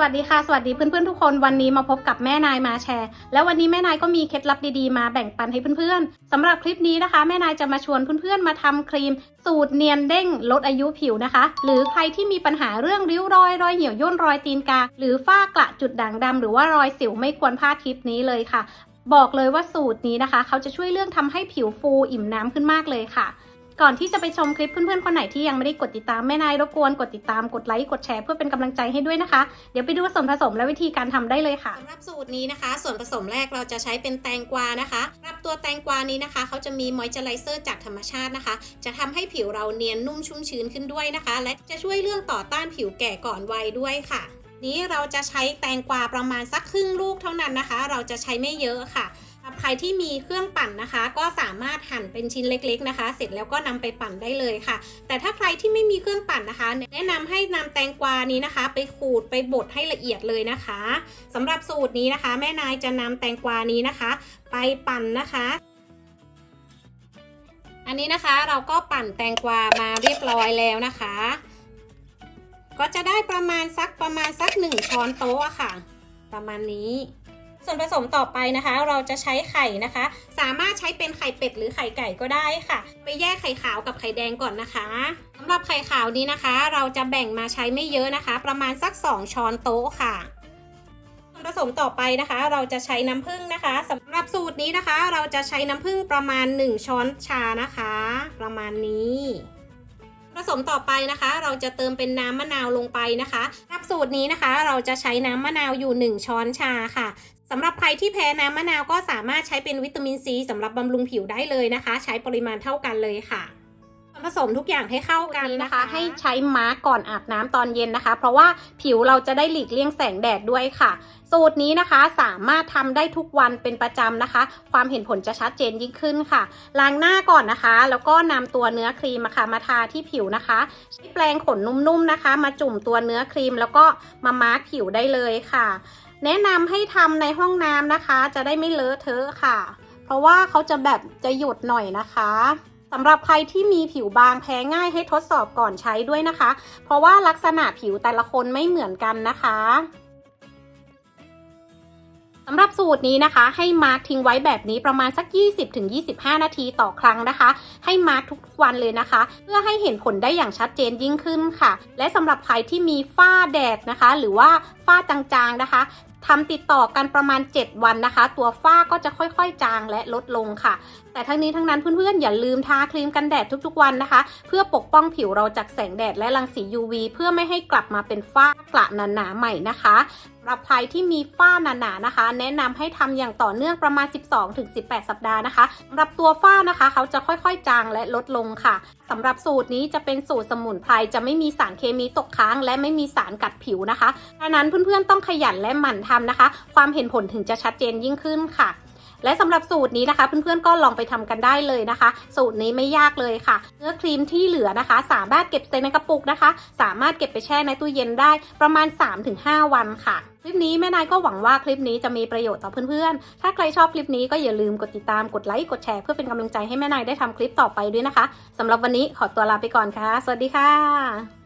วัสดีค่ะ สวัสดีเพื่อนๆทุกคนวันนี้มาพบกับแม่นายมาแชร์ แล้ววันนี้แม่นายก็มีเคล็ดลับดีๆมาแบ่งปันให้เพื่อนๆสำหรับคลิปนี้นะคะ แม่นายจะมาชวนเพื่อนๆมาทำครีม สูตรเนียนเด้งลดอายุผิวนะคะ หรือใครที่มีปัญหาเรื่องริ้วรอยรอยเหี่ยวย่นรอยตีนกา หรือฝ้ากระจุดด่างดำหรือว่ารอยสิวไม่ควรพลาดคลิปนี้เลยค่ะ บอกเลยว่าสูตรนี้นะคะ เขาจะช่วยเรื่องทำให้ผิวฟูอิ่มน้ำขึ้นมากเลยค่ะ ก่อนที่จะไปชมคลิปเพื่อนๆคนไหนที่ยังไม่ได้กดติดตามแม่นายรบกวนกดติดตามกดไลค์กดแชร์เพื่อเป็นกำลังใจให้ด้วยนะคะ เดี๋ยวไปดูส่วนผสมและวิธีการทำได้เลยค่ะสำหรับสูตรนี้นะคะ ส่วนผสมแรกเราจะใช้เป็นแตงกวานะคะสำหรับตัวแตงกวานี้นะคะเขาจะมีมอยเจอไรเซอร์จากธรรมชาตินะคะ จะทำให้ผิวเราเนียนนุ่มชุ่มชื้นขึ้นด้วยนะคะ และจะช่วยเรื่องต่อต้านผิวแก่ก่อนวัยด้วยค่ะ นี้เราจะใช้แตงกวาประมาณสักครึ่งลูกเท่านั้นนะคะ เราจะใช้ไม่เยอะค่ะ ใครที่มีเครื่องปั่นนะคะ ก็สามารถหั่นเป็นชิ้นเล็ก ๆนะคะ เสร็จแล้วก็นำไปปั่นได้เลยค่ะ แต่ถ้าใครที่ไม่มีเครื่องปั่นนะคะ แนะนำให้นำแตงกวานี้นะคะ ไปขูดไปบดให้ละเอียดเลยนะคะสำหรับสูตรนี้นะคะ แม่นายจะนำแตงกวานี้นะคะ ไปปั่นนะคะอันนี้นะคะเราก็ปั่นแตงกวามาเรียบร้อยแล้วนะคะ ก็จะได้ประมาณสักประมาณสักหนึ่งช้อนโต๊ะค่ะ ประมาณนี้ ส่วนผสมต่อไปนะคะ เราจะใช้ไข่นะคะ สามารถใช้เป็นไข่เป็ดหรือไข่ไก่ก็ได้ค่ะ ไปแยกไข่ขาวกับไข่แดงก่อนนะคะสำหรับไข่ขาวนี้นะคะ เราจะแบ่งมาใช้ไม่เยอะนะคะ ประมาณสัก 2 ช้อนโต๊ะค่ะส่วนผสมต่อไปนะคะ เราจะใช้น้ำผึ้งนะคะสำหรับสูตรนี้นะคะ เราจะใช้น้ำผึ้งประมาณ 1 ช้อนชานะคะ ประมาณนี้ ผสมต่อไปนะคะ เราจะเติมเป็นน้ำมะนาวลงไปนะคะสำหรับสูตรนี้นะคะ เราจะใช้น้ำมะนาวอยู่ 1 ช้อนชาค่ะสำหรับใครที่แพ้น้ำมะนาวก็สามารถใช้เป็นวิตามินซีสำหรับบำรุงผิวได้เลยนะคะ ใช้ปริมาณเท่ากันเลยค่ะ ผสมทุกอย่างให้เข้ากันนะคะ ให้ใช้มาร์กก่อนอาบน้ำตอนเย็นนะคะ เพราะว่าผิวเราจะได้หลีกเลี่ยงแสงแดดด้วยค่ะ สูตรนี้นะคะสามารถทำได้ทุกวันเป็นประจำนะคะ ความเห็นผลจะชัดเจนยิ่งขึ้นค่ะ ล้างหน้าก่อนนะคะ แล้วก็นำตัวเนื้อครีมมาค่ะมาทาที่ผิวนะคะใช้แปรงขนนุ่มๆนะคะ มาจุ่มตัวเนื้อครีม แล้วก็มามาร์กผิวได้เลยค่ะ แนะนำให้ทำในห้องน้ำนะคะ จะได้ไม่เลอะเทอะค่ะ เพราะว่าเขาจะแบบจะหยดหน่อยนะคะ สำหรับใครที่มีผิวบางแพ้ง่ายให้ทดสอบก่อนใช้ด้วยนะคะ เพราะว่าลักษณะผิวแต่ละคนไม่เหมือนกันนะคะสำหรับสูตรนี้นะคะ ให้มาร์กทิ้งไว้แบบนี้ประมาณสัก 20-25 นาทีต่อครั้งนะคะ ให้มาร์กทุกวันเลยนะคะ เพื่อให้เห็นผลได้อย่างชัดเจนยิ่งขึ้นค่ะ และสำหรับใครที่มีฝ้าแดดนะคะ หรือว่าฝ้าจางๆนะคะ ทำติดต่อกันประมาณ 7 วันนะคะ ตัวฝ้าก็จะค่อยๆ จางและลดลงค่ะ แต่ทั้งนี้ทั้งนั้นเพื่อนๆ อย่าลืมทาครีมกันแดดทุกๆวันนะคะ เพื่อปกป้องผิวเราจากแสงแดดและรังสี UV เพื่อไม่ให้กลับมาเป็นฝ้ากระหนาๆใหม่นะคะำหรับใครที่มีฝ้าหนาๆนะคะ แนะนำให้ทำอย่างต่อเนื่องประมาณ 12-18 สัปดาห์นะคะสำหรับตัวฝ้านะคะ เขาจะค่อยๆจางและลดลงค่ะสำหรับสูตรนี้จะเป็นสูตรสมุนไพรจะไม่มีสารเคมีตกค้าง และไม่มีสารกัดผิวนะคะดังนั้นเพื่อนๆต้องขยันและหมั่นทำนะคะ ความเห็นผลถึงจะชัดเจนยิ่งขึ้นค่ะ และสำหรับสูตรนี้นะคะ เพื่อนๆก็ลองไปทำกันได้เลยนะคะ สูตรนี้ไม่ยากเลยค่ะ เนื้อครีมที่เหลือนะคะ สามารถเก็บใส่ในกระปุกนะคะ สามารถเก็บไปแช่ในตู้เย็นได้ประมาณ 3-5 วันค่ะคลิปนี้แม่นายก็หวังว่าคลิปนี้จะมีประโยชน์ต่อเพื่อนๆ ถ้าใครชอบคลิปนี้ก็อย่าลืมกดติดตาม กดไลค์ กดแชร์เพื่อเป็นกำลังใจให้แม่นายได้ทำคลิปต่อไปด้วยนะคะสำหรับวันนี้ขอตัวลาไปก่อนค่ะ สวัสดีค่ะ